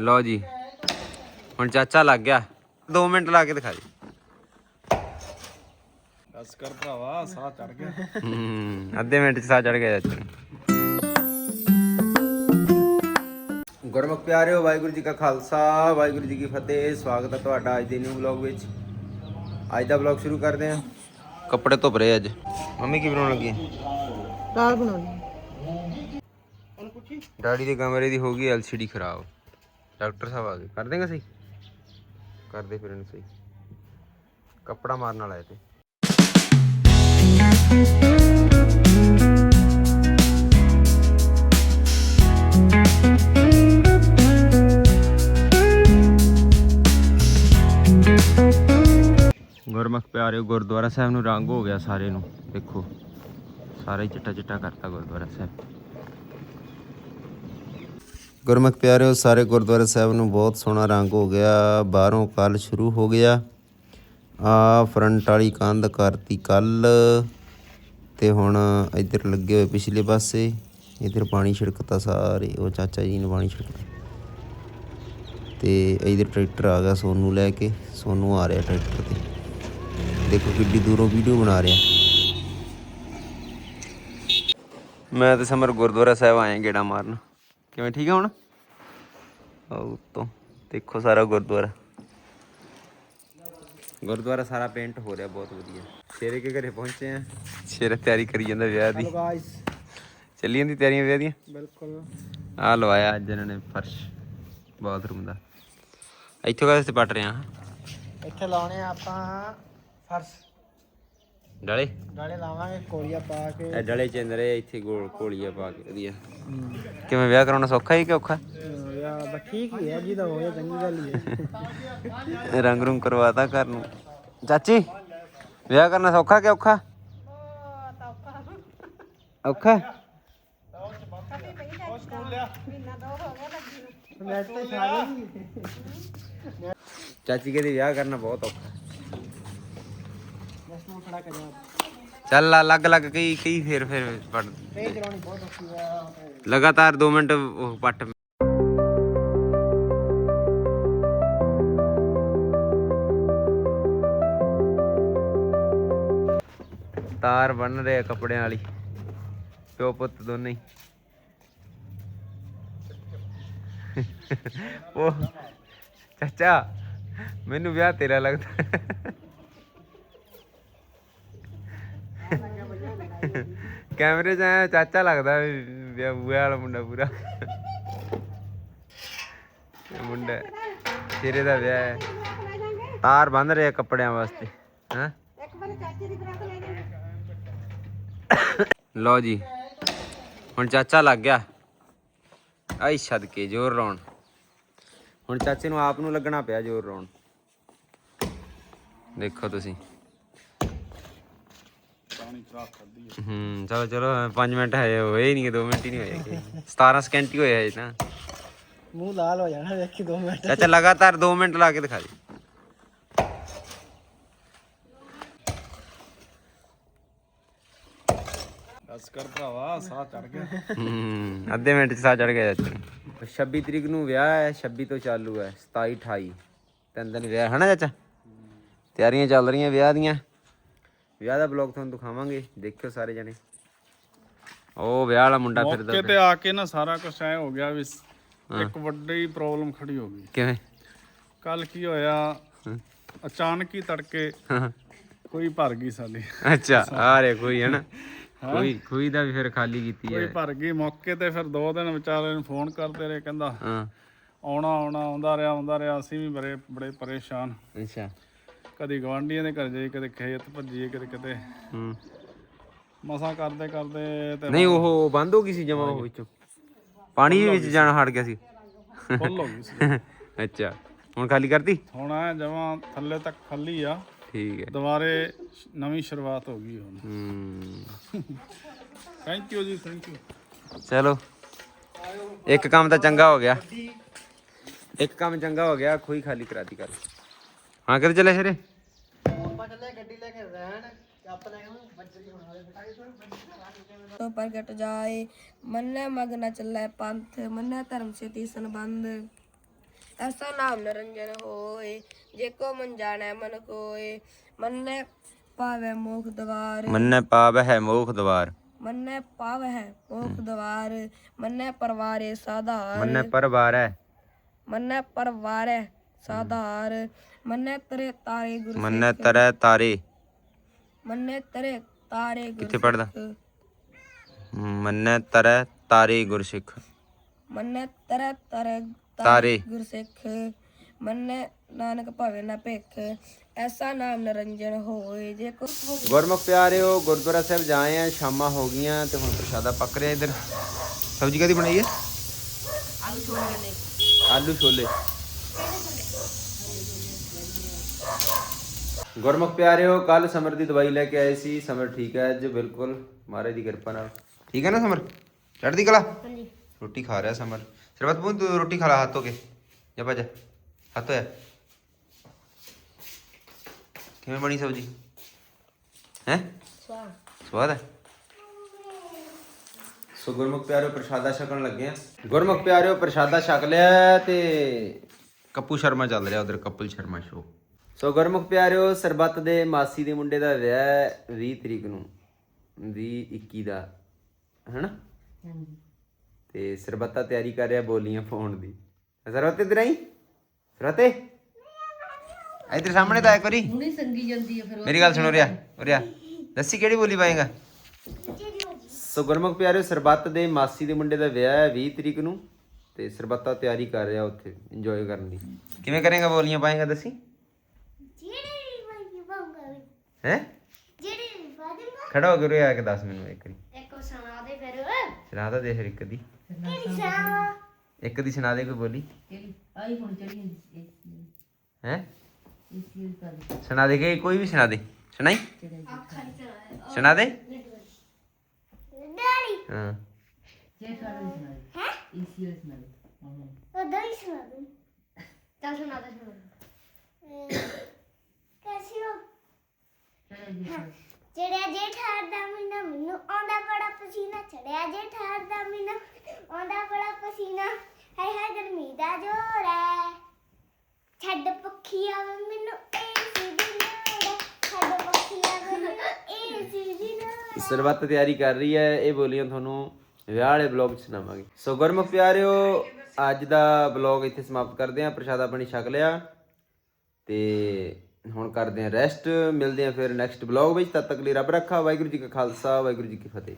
ਲਓ ਜੀ। ਹੁਣ ਚਾਚਾ ਲੱਗ ਗਿਆ। 2 ਮਿੰਟ ਲਾ ਕੇ ਦਿਖਾ ਦੇ ਬਸ ਕਰ ਭਰਾਵਾ ਸਾਹ ਚੜ ਗਿਆ। ਹੂੰ ਅੱਧੇ ਮਿੰਟ ਚ ਸਾਹ ਚੜ ਗਿਆ ਚਾਚੇ ਨੂੰ। ਗੁਰਮੁਖ ਪਿਆਰਿਓ ਵਾਹਿਗੁਰੂ ਜੀ ਕਾ ਖਾਲਸਾ ਵਾਹਿਗੁਰੂ ਜੀ ਕੀ ਫਤਿਹ। ਸਵਾਗਤ ਹੈ ਤੁਹਾਡਾ ਅੱਜ ਦੇ ਨਿਊ ਵਲੌਗ ਵਿੱਚ। ਅੱਜ ਦਾ ਵਲੌਗ ਸ਼ੁਰੂ ਕਰਦੇ ਹਾਂ। ਕੱਪੜੇ ਧੁੱਪ ਰਹੇ ਅੱਜ। ਮੰਮੀ ਕੀ ਬਣਾਉਣ ਲੱਗੀ? ਦਾਲ ਬਣਾਉਣੀ। ਡੈਡੀ ਦੇ ਕਮਰੇ ਦੀ ਹੋ ਗਈ ਐਲਸੀਡੀ ਖਰਾਬ। ਡਾਕਟਰ ਸਾਹਿਬ ਆ ਗਏ। ਕਰ ਦੇਗਾ ਸਹੀ? ਕਰਦੇ ਫਿਰ ਇਹਨੂੰ ਸਹੀ। ਕੱਪੜਾ ਮਾਰਨ ਵਾਲਾ ਇਹ ਤੇ। ਗੁਰਮੁਖ ਪਿਆਰਿਓ, ਗੁਰਦੁਆਰਾ ਸਾਹਿਬ ਨੂੰ ਰੰਗ ਹੋ ਗਿਆ ਸਾਰੇ ਨੂੰ। ਦੇਖੋ, ਸਾਰਾ ਹੀ ਚਿੱਟਾ ਚਿੱਟਾ ਕਰਤਾ ਗੁਰਦੁਆਰਾ ਸਾਹਿਬ। ਗੁਰਮੁਖ ਪਿਆਰਿਓ, ਸਾਰੇ ਗੁਰਦੁਆਰਾ ਸਾਹਿਬ ਨੂੰ ਬਹੁਤ ਸੋਹਣਾ ਰੰਗ ਹੋ ਗਿਆ। ਬਾਹਰੋਂ ਕੱਲ ਸ਼ੁਰੂ ਹੋ ਗਿਆ। ਆ ਫਰੰਟ ਵਾਲੀ ਕੰਧ ਕਰਤੀ ਕੱਲ ਤੇ ਹੁਣ ਇੱਧਰ ਲੱਗੇ ਹੋਏ ਪਿਛਲੇ ਪਾਸੇ। ਇੱਧਰ ਪਾਣੀ ਛਿੜਕਤਾ ਸਾਰੇ, ਉਹ ਚਾਚਾ ਜੀ ਨੇ ਪਾਣੀ ਛਿੜਕਤਾ। ਤੇ ਇੱਧਰ ਟਰੈਕਟਰ ਆ ਗਿਆ ਸੋਨੂੰ ਲੈ ਕੇ। ਸੋਨੂੰ ਆ ਰਿਹਾ ਟਰੈਕਟਰ ਤੇ। ਦੇਖੋ ਕਿੱਡੀ ਦੂਰੋਂ ਵੀਡੀਓ ਬਣਾ ਰਿਹਾ। ਮੈਂ ਤੇ ਸਮਰ ਗੁਰਦੁਆਰਾ ਸਾਹਿਬ ਆਏ ਗੇੜਾ ਮਾਰਨ। ਕਿਵੇਂ ਠੀਕ ਆ ਹੁਣ? ਆਹ ਉੱਤੋਂ। ਦੇਖੋ ਸਾਰਾ ਗੁਰਦੁਆਰਾ। ਗੁਰਦੁਆਰਾ ਸਾਰਾ ਪੇਂਟ ਹੋ ਰਿਹਾ ਬਹੁਤ ਵਧੀਆ। ਸ਼ੇਰੇ ਕੇ ਘਰੇ ਪਹੁੰਚੇ ਆ। ਸ਼ੇਰ ਤਿਆਰੀ ਕਰੀ ਜਾਂਦਾ ਵਿਆਹ ਦੀ। ਗਾਇਸ ਚੱਲੀ ਜਾਂਦੀ ਤਿਆਰੀਆਂ ਵਿਆਹ ਦੀਆਂ? ਬਿਲਕੁਲ। ਆ ਲਵਾਇਆ ਅੱਜ ਇਹਨਾਂ ਨੇ ਫਰਸ਼ ਬਾਥਰੂਮ ਦਾ। ਇੱਥੋਂ ਕਦੇ ਸੇ ਪਟ ਰਿਹਾ ਇੱਥੇ ਲਾਉਣੇ ਆ ਆਪਾਂ ਫਰਸ਼। ਡਲੇ? ਡਾਲੇ ਲਾਵਾਂਗੇ ਕੋਲੀਆ ਪਾ ਕੇ। ਇਹ ਡਲੇ ਚੰਦਰੇ ਇੱਥੇ ਗੋਲ ਕੋਲੀਆ ਪਾ ਕੇ ਵਧੀਆ। ਕਿਵੇਂ ਵਿਆਹ ਕਰਾਉਣਾ ਸੌਖਾ ਹੀ ਕਿ ਔਖਾ? ਯਾ ਬਸ ਠੀਕ ਹੀ ਹੈ ਜੀ ਤਾਂ ਹੋਇਆ ਚੰਗੀ ਗੱਲ ਹੀ ਹੈ। ਰੰਗ ਰੂੰਗ ਕਰਵਾਤਾ ਘਰ ਨੂੰ। ਚਾਚੀ ਵਿਆਹ ਕਰਨਾ ਸੌਖਾ ਕਿ ਔਖਾ? ਔਖਾ? ਮੈਂ ਤੇ ਸਾਰੇ ਹੀ ਚਾਚੀ ਕਹਿੰਦੀ ਵਿਆਹ ਕਰਨਾ ਬਹੁਤ ਔਖਾ। ਖੜਾ ਚੱਲ ਅਲੱਗ ਅਲੱਗ ਕਈ ਕਈ ਫੇਰ ਫੇਰ ਪੜ ਇਹ ਚਲਾਉਣੀ ਬਹੁਤ ਔਖੀ ਹੈ ਲਗਾਤਾਰ 2 ਮਿੰਟ ਉਹ ਪੱਟ ਤਾਰ ਬਣ ਰਹੇ ਕੱਪੜਿਆਂ ਵਾਲੀ। ਪਿਓ ਪੁੱਤ ਦੋਨੇ ਹੀ। ਉਹ ਚਾਚਾ ਮੈਨੂੰ ਵਿਆਹ ਤੇਰਾ ਲੱਗਦਾ। ਕੈਮਰੇ 'ਚ ਆਇਆ ਚਾਚਾ ਲੱਗਦਾ ਵੀ ਵਿਆਹ ਬੂਆ ਵਾਲਾ ਮੁੰਡਾ ਪੂਰਾ। ਇਹ ਮੁੰਡਾ ਤੇਰੇ ਦਾ ਵਿਆਹ ਹੈ। ਤਾਰ ਬੰਨ ਰਹੇ ਕੱਪੜਿਆਂ ਵਾਸਤੇ ਹਾਂ? ਲਓ ਜੀ ਹੁਣ ਚਾਚਾ ਲੱਗ ਗਿਆ। ਆਈ ਸਦਕੇ ਜ਼ੋਰ ਲਾਉਣ। ਹੁਣ ਚਾਚੇ ਨੂੰ ਆਪ ਨੂੰ ਲੱਗਣਾ ਪਿਆ ਜ਼ੋਰ ਲਾਉਣ। ਦੇਖੋ ਤੁਸੀਂ। ਪਾਣੀ ਖਰਾਬ ਕਰਦੀ ਹੈ। ਹੂੰ ਚਲੋ ਚਲੋ 5 ਮਿੰਟ ਹੈ ਹੋਏ ਹੀ ਨਹੀਂ 2 ਮਿੰਟ ਹੀ ਨਹੀਂ ਹੋਏ ਹੈਗੇ। 17 ਸਕਿੰਟ ਹੀ ਹੋਏ ਹੈ ਨਾ ਮੂੰਹ ਲਾਲ ਹੋ ਜਾਣਾ ਵੇਖੀ 2 ਮਿੰਟ। ਚਾਚਾ ਲਗਾਤਾਰ 2 ਮਿੰਟ ਲਾ ਕੇ ਦਿਖਾ ਦੇ। ਬਸ ਕਰ ਭਰਾਵਾ ਸਾਹ ਚੜ ਗਿਆ। ਹੂੰ ਅੱਧੇ ਮਿੰਟ ਚ ਸਾਹ ਚੜ ਗਿਆ ਚਾਚੇ। ਨੂੰ 26 ਤਰੀਕ ਨੂੰ ਵਿਆਹ ਹੈ 26 ਤੋਂ ਚਾਲੂ ਹੈ 27 28 ਤਿੰਨ ਦਿਨ ਵਿਆਹ ਹੈ ਨਾ ਚਾਚਾ? ਤਿਆਰੀਆਂ ਚੱਲ ਰਹੀਆਂ ਵਿਆਹ ਦੀਆਂ। ਵਿਆਹ ਦਾ ਬਲੌਗ ਤੁਹਾਨੂੰ ਦਿਖਾਵਾਂਗੇ ਦੇਖਿਓ ਸਾਰੇ ਜਣੇ। ਉਹ ਵਿਆਹ ਵਾਲਾ ਮੁੰਡਾ ਫਿਰਦਾ ਮੌਕੇ ਤੇ ਆ ਕੇ ਨਾ ਸਾਰਾ ਕੁਝ ਐ ਹੋ ਗਿਆ ਵੀ ਇੱਕ ਵੱਡੀ ਪ੍ਰੋਬਲਮ ਖੜੀ ਹੋ ਗਈ। ਕਿਵੇਂ? ਕੱਲ ਕੀ ਹੋਇਆ? ਅਚਾਨਕ ਹੀ ਤੜਕੇ। ਕੋਈ ਭਰ ਗਈ ਸਾਡੀ। ਅੱਛਾ ਆ ਰੇ ਕੋਈ ਹੈ ਨਾ। ਕੋਈ ਕੋਈ ਦਾ ਵੀ ਫਿਰ ਖਾਲੀ ਕੀਤੀ ਕੋਈ ਹੈ। ਭਰ ਗਈ ਮੌਕੇ ਤੇ ਫਿਰ ਦੋ ਦਿਨ ਵਿਚਾਰੇ ਨੂੰ ਫੋਨ ਕਰਦੇ ਰਹੇ ਕਹਿੰਦਾ ਹਾਂ। ਆਉਣਾ ਆਉਣਾ ਆਉਂਦਾ ਰਿਹਾ ਆਉਂਦਾ ਰਿਹਾ ਅਸੀਂ ਵੀ ਬੜੇ ਬੜੇ ਪਰੇਸ਼ਾਨ। ਅੱਛਾ। ਕਦੀ ਗਵਾਂਢੀਆਂ ਦੇ ਘਰ ਜਾਈ ਕਦੇ ਖੇਤ ਭੱਜੀਏ ਕਦੇ ਕਿਤੇ। ਹੂੰ। ਮਸਾ ਕਰਦੇ ਕਰਦੇ ਤੇ ਨਹੀਂ ਉਹ ਬੰਦ ਹੋ ਗਈ ਸੀ ਜਮਾ ਉਹ ਵਿੱਚੋਂ। ਪਾਣੀ ਵਿੱਚ ਜਾਣਾ ਹਟ ਗਿਆ ਸੀ। ਫੁੱਲ ਹੋ ਗਈ ਸੀ। ਅੱਛਾ ਹੁਣ ਖਾਲੀ ਕਰਤੀ? ਹੁਣ ਆ ਜਮਾਂ ਥੱਲੇ ਤੱਕ ਖਾਲੀ ਆ। ਠੀਕ ਹੈ। ਦੁਬਾਰੇ ਨਵੀਂ ਸ਼ੁਰੂਆਤ ਹੋ ਗਈ ਹੁਣ। ਹੂੰ। ਥੈਂਕ ਯੂ ਜੀ ਥੈਂਕ ਯੂ ਚਲੋ। ਇੱਕ ਕੰਮ ਤਾਂ ਚੰਗਾ ਹੋ ਗਿਆ। ਇੱਕ ਕੰਮ ਚੰਗਾ ਹੋ ਗਿਆ ਖੂਹੀ ਖਾਲੀ ਕਰਾਤੀ ਕਰ ਹਾਂ ਕਿੱਥੇ ਚੱਲੇ ਸ਼ੇਰੇ? ਤੇ ਤੋ ਪ੍ਰਗਟ ਜਾਏ। ਮੰਨੇ ਮਗਨ ਚੱਲੇ ਪੰਥ ਮੰਨੇ ਧਰਮ ਸੇ ਤੀਸਨ ਬੰਦ ਐਸਾ ਨਾਮ ਨਿਰੰਜਨ ਹੋਏ ਜੇ ਕੋ ਮਨ ਜਾਣੈ ਮਨ ਕੋਏ। ਮੰਨੈ ਪਾਵੈ ਮੋਖ ਦਵਾਰ। ਮੰਨੈ ਪਾਵ ਹੈ ਮੋਖ ਦਵਾਰ। ਮੰਨੈ ਪਾਵੈ ਮੋਖ ਦਵਾਰ। ਮੰਨੈ ਪਰਵਾਰੇ ਸਾਧਾਰ। ਮੰਨੈ ਪਰਵਾਰ। ਹੈ ਮੰਨੈ ਪਰਵਾਰੈ ਸਾਧਾਰ। ਮੰਨੈ ਤਰੇ ਤਾਰੇ ਗੁਰੂ ਕਿੱਥੇ ਪੜਦਾ। ਮੰਨੈ ਤਰੈ ਤਾਰੇ ਗੁਰਸਿੱਖ। ਮੰਨੈ ਤਰੇ ਤਾਰੇ ਤਾਰੇ। ਗੁਰਸਿੱਖ। ਮੰਨੈ ਨਾਨਕ ਭਾਵੇ ਨਾ ਭਿਖ ਐਸਾ ਨਾਮ ਨਿਰੰਜਨ ਹੋਏ ਜੇ ਕੋ ਗੁਰਮੁਖ ਪਿਆਰਿਓ ਗੁਰਦੁਆਰਾ ਸਾਹਿਬ ਜਾਏ ਆ ਸ਼ਾਮਾਂ ਹੋ ਗਈਆਂ ਤੇ ਹੁਣ ਪ੍ਰਸ਼ਾਦਾ ਪੱਕ ਰਿਹਾ ਇਧਰ। ਸਬਜ਼ੀ ਕਾਦੀ ਬਣਾਈ ਹੈ ਆਲੂ ਛੋਲੇ ਆਲੂ ਛੋਲੇ। ਗੁਰਮੁਖ ਪਿਆਰਿਓ ਕੱਲ ਸਮਰ ਦੀ ਦਵਾਈ ਲੈ ਕੇ ਆਏ ਸੀ। ਸਮਰ ਠੀਕ ਹੈ ਅੱਜ ਬਿਲਕੁਲ। ਮਹਾਰਾਜ ਦੀ ਕਿਰਪਾ ਨਾਲ। ਠੀਕ ਹੈ ਨਾ ਸਮਰ? ਚੜ੍ਹਦੀ ਕਲਾ? ਹਾਂਜੀ। ਰੋਟੀ ਖਾ ਰਿਹਾ ਸਮਰ। ਸਰਬਤ ਤੂੰ ਰੋਟੀ ਖਾ ਲਾ ਹੱਥ ਧੋ ਕੇ। ਜਾ ਭੱਜ। ਹੱਥ ਧੋਇਆ। ਕਿਵੇਂ ਬਣੀ ਸਬਜ਼ੀ? ਹੈ? ਸਵਾਦ। ਹੈ? ਸੋ ਗੁਰਮੁਖ ਪਿਆਰਿਓ ਪ੍ਰਸ਼ਾਦਾ ਛਕਣ ਲੱਗੇ ਆ। ਗੁਰਮੁਖ ਪਿਆਰਿਓ ਪ੍ਰਸ਼ਾਦਾ ਛਕ ਲਿਆ ਤੇ ਕੱਪੂ ਸ਼ਰਮਾ ਚੱਲ ਰਿਹਾ ਉਧਰ couple Sharma show so Gurmukh ਪਿਆਰਿਓ ਸਰਬੱਤ ਦੇ ਮਾਸੀ ਦੇ ਮੁੰਡੇ ਦਾ ਵਿਆਹ ਹੈ 20 ਤਰੀਕ ਨੂੰ 20 21 ਦਾ ਹੈਨਾ? ਤੇ ਸਰਬੱਤਾ ਤਿਆਰੀ ਕਰ ਰਿਹਾ ਬੋਲੀਆਂ ਪਾਉਣ ਦੀ। ਸਰਬੱਤ ਇਧਰ ਆਈ ਸਰਬੱਤੇ ਇਧਰ ਸਾਹਮਣੇ ਤਾਂ ਇੱਕ ਵਾਰੀ। ਹੁਣੀ ਸੰਗੀ ਜਾਂਦੀ ਹੈ ਫਿਰ ਮੇਰੀ ਗੱਲ ਸੁਣੋ ਰਿਆ ਰਿਆ ਦੱਸੀ ਕਿਹੜੀ ਬੋਲੀ ਪਾਏਗਾ? ਸੋ ਗੁਰਮੁਖ ਪਿਆਰਿਓ ਸਰਬੱਤ ਦੇ ਮਾਸੀ ਦੇ ਮੁੰਡੇ ਦਾ ਵਿਆਹ ਹੈ 20 ਤਰੀਕ ਨੂੰ ਤੇ ਸਰਬੱਤਾ ਤਿਆਰੀ ਕਰ ਰਿਹਾ ਉੱਥੇ ਇੰਜੋਏ ਕਰਨ ਦੀ। ਕਿਵੇਂ ਕਰੇਗਾ ਬੋਲੀਆਂ ਪਾਏਗਾ ਦੱਸੀ? ਹੈ? ਖੜਾ ਹੋ ਕੇ ਰਿਆ ਕੇ ਦੱਸ ਮੈਨੂੰ ਇੱਕ ਵਾਰੀ। ਇੱਕ ਸੁਣਾ ਦੇ ਫਿਰ। ਸੁਣਾ ਤਾਂ ਦੇ ਫਿਰ ਇੱਕ ਦੀ। ਇੱਕ ਦੀ ਸੁਣਾ ਦੇ ਕੋਈ ਬੋਲੀ। ਕਿਹੜੀ? ਆਈ ਹੁਣ ਚੜੀ ਜਾਂਦੀ ਹੈ? ਸੁਣਾ ਦੇ ਕਿ ਕੋਈ ਵੀ ਸੁਣਾ ਦੇ। ਸੁਣਾਈ? ਸੁਣਾ ਦੇ। ਡੈਡੀ। ਹਾਂ। ਜੇ ਸੁਣਾ ਦੇ। ਹੈ? ਇਸ ਸੁਣਾ ਦੇ। ਹਾਂ ਉਦੋਂ ਹੀ ਸੁਣਾ ਦੂੰ। ਚੱਲ ਸੁਣਾ ਦੇ ਸੁਣਾ ਕੈਸੀ ਹੋ? ਚੜੇ ਜੀ ਚੜਿਆ ਜੇਠਾਰ ਦਾ ਮਹੀਨਾ ਮੈਨੂੰ ਆਉਂਦਾ ਬੜਾ ਪਸੀਨਾ ਚੜਿਆ ਜੇਠਾਰ ਦਾ ਮਹੀਨਾ ਆਉਂਦਾ ਬੜਾ ਪਸੀਨਾ। ਹਾਏ ਹਾਏ ਗਰਮੀ ਦਾ ਜੋਰ ਹੈ ਛੱਡ ਪੱਖੀ ਆਵੇ ਮੈਨੂੰ ਏਸੀ ਦੀ ਲੋੜ ਹੈ ਛੱਡ ਪੱਖੀ ਆਵੇ ਮੈਨੂੰ ਏਸੀ ਦੀ ਲੋੜ ਹੈ ਸਰਬੱਤ ਤਿਆਰੀ ਕਰ ਰਹੀ ਹੈ ਇਹ ਬੋਲੀਆਂ ਤੁਹਾਨੂੰ ਵਿਆਹ ਵਾਲੇ ਬਲੌਗ 'ਚ ਸੁਣਾਵਾਂਗੇ। ਸੋ ਗੁਰਮੁਖ ਪਿਆਰਿਓ ਅੱਜ ਦਾ ਬਲੌਗ ਇੱਥੇ ਸਮਾਪਤ ਕਰਦੇ ਹਾਂ ਪ੍ਰਸ਼ਾਦਾ ਪਾਣੀ ਛਕ ਲਿਆ। ਤੇ ਹੁਣ ਕਰਦੇ ਹਾਂ ਰੈਸਟ ਮਿਲਦੇ ਹਾਂ ਫਿਰ ਨੈਕਸਟ ਬਲੌਗ ਵਿੱਚ, ਤਦ ਤੱਕ ਲਈ ਰੱਬ ਰੱਖਾ, ਵਾਹਿਗੁਰੂ ਜੀ ਕਾ ਖਾਲਸਾ, ਵਾਹਿਗੁਰੂ ਜੀ ਕੀ ਫਤਿਹ।